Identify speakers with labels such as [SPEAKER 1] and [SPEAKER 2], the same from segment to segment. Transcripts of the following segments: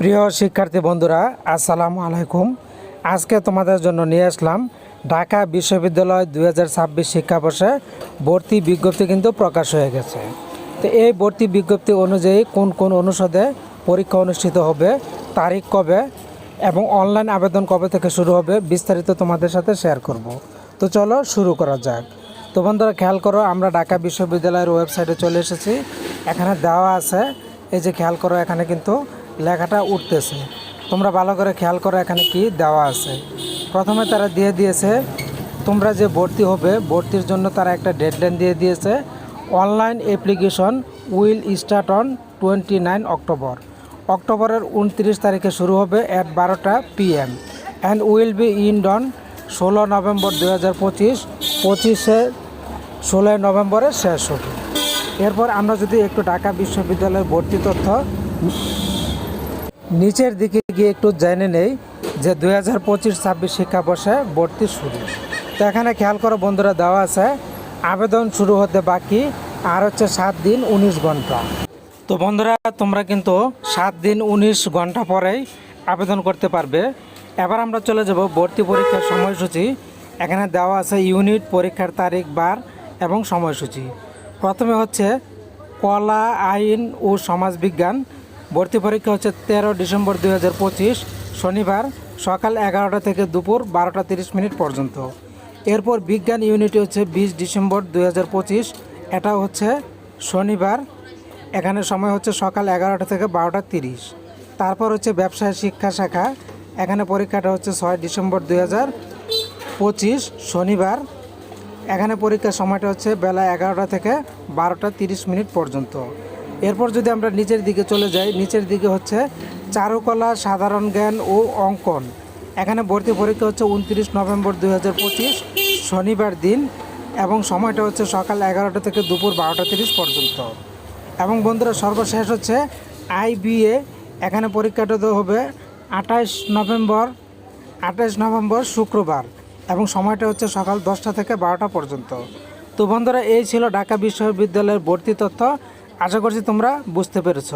[SPEAKER 1] প্রিয় শিক্ষার্থী বন্ধুরা, আসসালামু আলাইকুম। আজকে তোমাদের জন্য নিয়ে আসলাম ঢাকা বিশ্ববিদ্যালয় দুই হাজার ছাব্বিশ শিক্ষাবর্ষে ভর্তি বিজ্ঞপ্তি কিন্তু প্রকাশ হয়ে গেছে। তো এই ভর্তি বিজ্ঞপ্তি অনুযায়ী কোন কোন অনুষদে পরীক্ষা অনুষ্ঠিত হবে, তারিখ কবে এবং অনলাইন আবেদন কবে থেকে শুরু হবে বিস্তারিত তোমাদের সাথে শেয়ার করব। তো চলো শুরু করা যাক। তো বন্ধুরা, খেয়াল করো, আমরা ঢাকা বিশ্ববিদ্যালয়ের ওয়েবসাইটে চলে এসেছি। এখানে দেওয়া আছে, এই যে খেয়াল করো, এখানে কিন্তু লেখাটা উঠতেছে। তোমরা ভালো করে খেয়াল করো এখানে কি দেওয়া আছে। প্রথমে তারা দিয়ে দিয়েছে, তোমরা যে ভর্তি হবে, ভর্তির জন্য তারা একটা ডেডলাইন দিয়ে দিয়েছে। Online application will start on twenty nine October অক্টোবরের উনত্রিশ তারিখে শুরু হবে অ্যাট বারোটা PM and will be ended ষোলো নভেম্বর দু হাজার পঁচিশ, পঁচিশে ষোলোই নভেম্বরে শেষ হবে। এরপর আমরা যদি একটু ঢাকা বিশ্ববিদ্যালয়ের ভর্তি তথ্য নিচের দিকে গিয়ে একটু জেনে নেই যে দুই হাজার পঁচিশ, ছাব্বিশ শিক্ষাবর্ষে ভর্তি শুরু। তো এখানে খেয়াল করো বন্ধুরা, দেওয়া আছে, আবেদন শুরু হতে বাকি, আর হচ্ছে সাত দিন উনিশ ঘণ্টা। তো বন্ধুরা, তোমরা কিন্তু সাত দিন উনিশ ঘণ্টা পরেই আবেদন করতে পারবে। এবার আমরা চলে যাব ভর্তি পরীক্ষার সময়সূচি। এখানে দেওয়া আছে ইউনিট, পরীক্ষার তারিখ, বার এবং সময়সূচি। প্রথমে হচ্ছে কলা, আইন ও সমাজবিজ্ঞান। ভর্তি পরীক্ষা হচ্ছে তেরো ডিসেম্বর দুই হাজার পঁচিশ, শনিবার সকাল এগারোটা থেকে দুপুর বারোটা তিরিশ মিনিট পর্যন্ত। এরপর বিজ্ঞান ইউনিটি হচ্ছে বিশ ডিসেম্বর দুই হাজার পঁচিশ এটা হচ্ছে শনিবার, এখানে সময় হচ্ছে সকাল এগারোটা থেকে বারোটা তিরিশ। তারপর হচ্ছে ব্যবসায় শিক্ষা শাখা, এখানে পরীক্ষাটা হচ্ছে ছয় ডিসেম্বর দুই হাজার পঁচিশ, শনিবার, এখানে পরীক্ষার সময়টা হচ্ছে বেলা এগারোটা থেকে বারোটা তিরিশ মিনিট পর্যন্ত। এরপর যদি আমরা নিচের দিকে চলে যাই, নিচের দিকে হচ্ছে চারুকলা, সাধারণ জ্ঞান ও অঙ্কন। এখানে ভর্তি পরীক্ষা হচ্ছে উনত্রিশ নভেম্বর দুই হাজার পঁচিশ, শনিবার দিন এবং সময়টা হচ্ছে সকাল এগারোটা থেকে দুপুর বারোটা তিরিশ পর্যন্ত। এবং বন্ধুরা, সর্বশেষ হচ্ছে আইবিএ এখানে পরীক্ষাটা হবে আঠাশ নভেম্বর আঠাশ নভেম্বর শুক্রবার এবং সময়টা হচ্ছে সকাল দশটা থেকে বারোটা পর্যন্ত। তো বন্ধুরা, এই ছিল ঢাকা বিশ্ববিদ্যালয়ের ভর্তি তথ্য। আশা করছি তোমরা বুঝতে পেরেছ।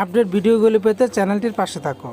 [SPEAKER 1] আপডেট ভিডিওগুলি পেতে চ্যানেলটির পাশে থাকো।